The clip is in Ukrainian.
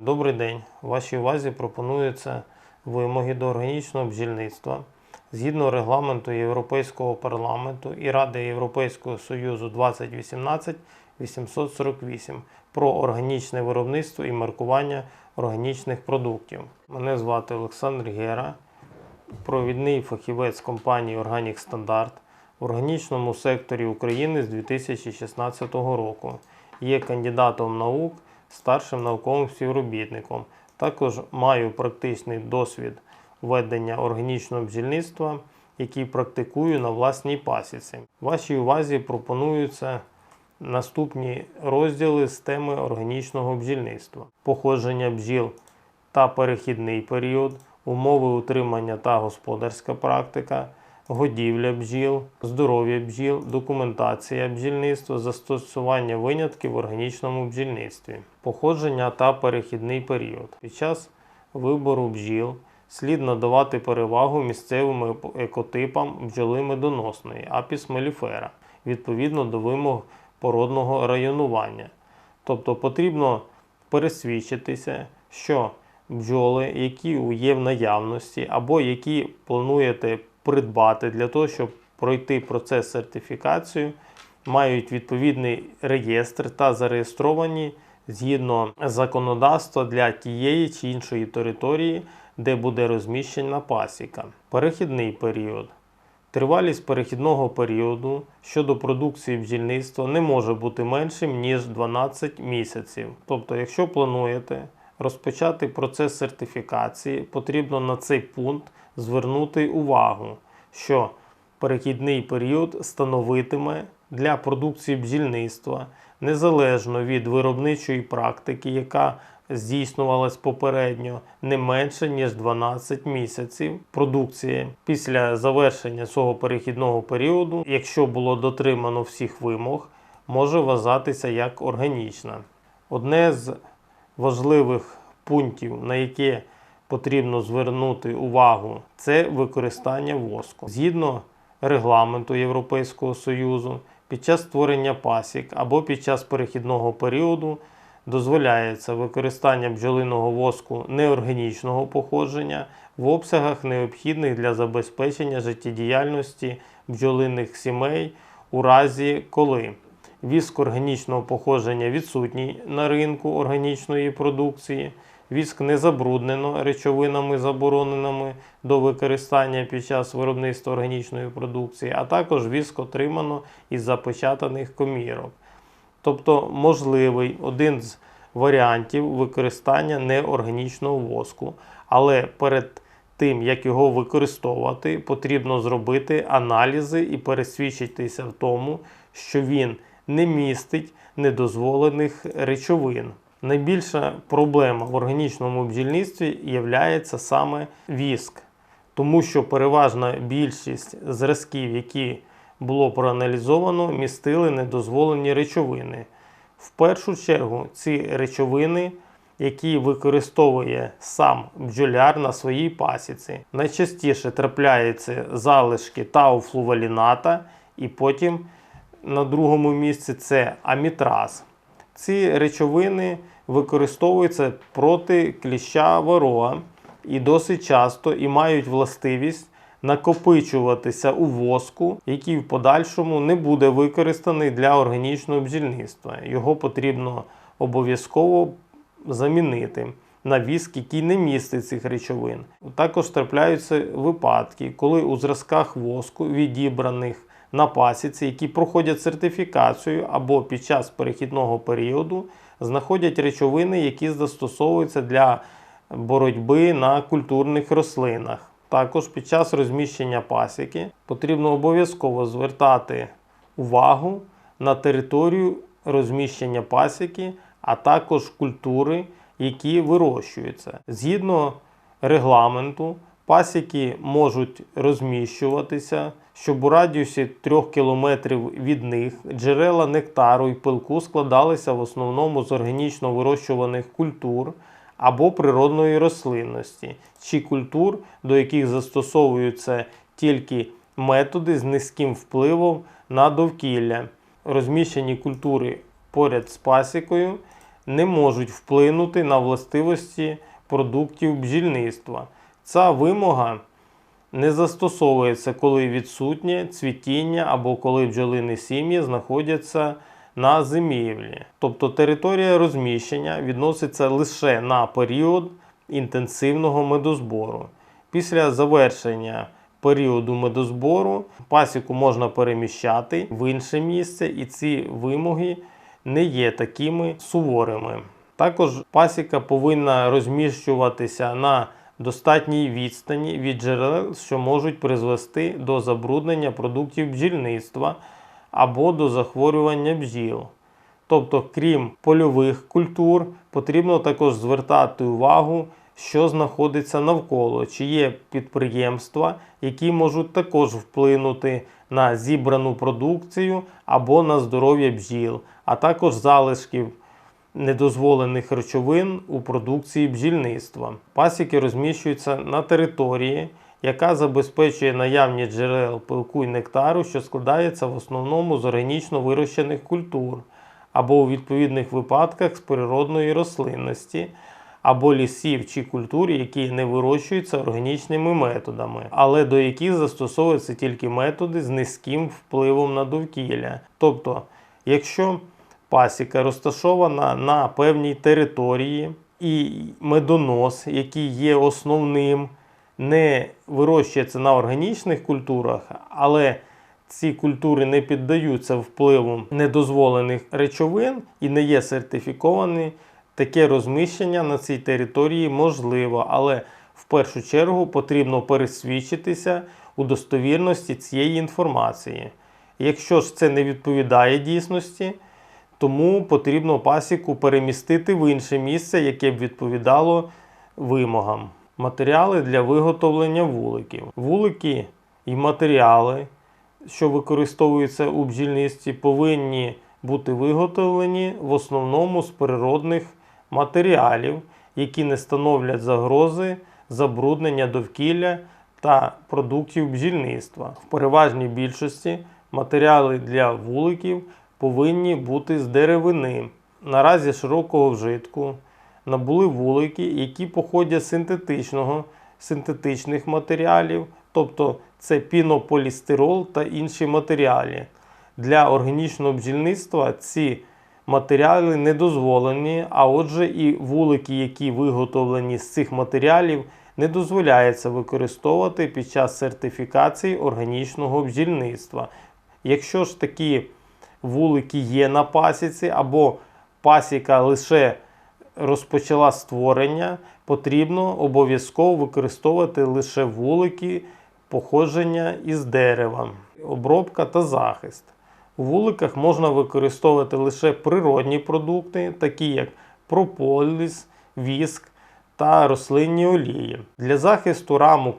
Добрий день. Вашій увазі пропонуються вимоги до органічного бджільництва згідно регламенту Європейського парламенту і Ради Європейського Союзу 2018-848 про органічне виробництво і маркування органічних продуктів. Мене звати Олександр Гера, провідний фахівець компанії Органік Стандарт в органічному секторі України з 2016 року. Є кандидатом наук, старшим науковим співробітником. Також маю практичний досвід ведення органічного бджільництва, який практикую на власній пасіці. Вашій увазі пропонуються наступні розділи з теми органічного бджільництва: походження бджіл та перехідний період, умови утримання та господарська практика, годівля бджіл, здоров'я бджіл, документація бджільництва, застосування винятків в органічному бджільництві, походження та перехідний період. Під час вибору бджіл слід надавати перевагу місцевим екотипам бджоли медоносної апіс меліфера відповідно до вимог породного районування. Тобто потрібно пересвідчитися, що бджоли, які є в наявності, або які плануєте придбати для того, щоб пройти процес сертифікації, мають відповідний реєстр та зареєстровані згідно законодавства для тієї чи іншої території, де буде розміщена пасіка. Перехідний період. Тривалість перехідного періоду щодо продукції бджільництва не може бути меншим ніж 12 місяців. Тобто, якщо плануєте розпочати процес сертифікації, потрібно на цей пункт звернути увагу, що перехідний період становитиме для продукції бджільництва незалежно від виробничої практики, яка здійснювалась попередньо не менше ніж 12 місяців продукції після завершення цього перехідного періоду, якщо було дотримано всіх вимог, може вважатися як органічна. Одне з важливих пунктів, на яке потрібно звернути увагу, це використання воску. Згідно регламенту Європейського Союзу, під час створення пасік або під час перехідного періоду дозволяється використання бджолиного воску неорганічного походження в обсягах необхідних для забезпечення життєдіяльності бджолиних сімей у разі коли віск органічного походження відсутній на ринку органічної продукції, віск не забруднено речовинами забороненими до використання під час виробництва органічної продукції, а також віск отримано із запечатаних комірок. Тобто можливий один з варіантів використання неорганічного воску. Але перед тим, як його використовувати, потрібно зробити аналізи і пересвідчитися в тому, що він не містить недозволених речовин. Найбільша проблема в органічному бджільництві є саме віск, тому що переважна більшість зразків, які було проаналізовано, містили недозволені речовини. В першу чергу ці речовини, які використовує сам бджоляр на своїй пасіці. Найчастіше трапляються залишки тауфлуваліната, і потім на другому місці це амітраз. Ці речовини використовуються проти кліща ворога і досить часто і мають властивість накопичуватися у воску, який в подальшому не буде використаний для органічного бджільництва. Його потрібно обов'язково замінити на віск, який не містить цих речовин. Також трапляються випадки, коли у зразках воску, відібраних на пасіці, які проходять сертифікацію або під час перехідного періоду, знаходять речовини, які застосовуються для боротьби на культурних рослинах. Також під час розміщення пасіки потрібно обов'язково звертати увагу на територію розміщення пасіки, а також культури, які вирощуються. Згідно регламенту, пасіки можуть розміщуватися, щоб у радіусі 3 км від них джерела нектару і пилку складалися в основному з органічно вирощуваних культур або природної рослинності, чи культур, до яких застосовуються тільки методи з низьким впливом на довкілля. Розміщені культури поряд з пасікою не можуть вплинути на властивості продуктів бджільництва. Ця вимога не застосовується, коли відсутнє цвітіння або коли бджолині сім'ї знаходяться на зимівлі. Тобто територія розміщення відноситься лише на період інтенсивного медозбору. Після завершення періоду медозбору пасіку можна переміщати в інше місце, і ці вимоги не є такими суворими. Також пасіка повинна розміщуватися на достатній відстані від джерел, що можуть призвести до забруднення продуктів бджільництва або до захворювання бджіл. Тобто, крім польових культур, потрібно також звертати увагу, що знаходиться навколо, чи є підприємства, які можуть також вплинути на зібрану продукцію або на здоров'я бджіл, а також залишків недозволених речовин у продукції бджільництва. Пасіки розміщуються на території, яка забезпечує наявність джерел пилку і нектару, що складається в основному з органічно вирощених культур, або у відповідних випадках з природної рослинності, або лісів чи культур, які не вирощуються органічними методами, але до яких застосовуються тільки методи з низьким впливом на довкілля. Тобто, якщо пасіка розташована на певній території, і медонос, який є основним, не вирощується на органічних культурах, але ці культури не піддаються впливу недозволених речовин і не є сертифіковані, таке розміщення на цій території можливо, але в першу чергу потрібно пересвідчитися у достовірності цієї інформації. Якщо ж це не відповідає дійсності, тому потрібно пасіку перемістити в інше місце, яке б відповідало вимогам. Матеріали для виготовлення вуликів. Вулики і матеріали, що використовуються у бджільництві, повинні бути виготовлені в основному з природних матеріалів, які не становлять загрози забруднення довкілля та продуктів бджільництва. В переважній більшості матеріали для вуликів повинні бути з деревини. Наразі широкого вжитку набули вулики, які походять з синтетичного, синтетичних матеріалів, тобто це пінополістирол та інші матеріали. Для органічного бджільництва ці матеріали не дозволені, а отже, і вулики, які виготовлені з цих матеріалів, не дозволяється використовувати під час сертифікації органічного бджільництва. Якщо ж такі вулики є на пасіці, або пасіка лише розпочала створення, потрібно обов'язково використовувати лише вулики походження із дерева, обробка та захист. У вуликах можна використовувати лише природні продукти, такі як прополіс, віск та рослинні олії. Для захисту рамок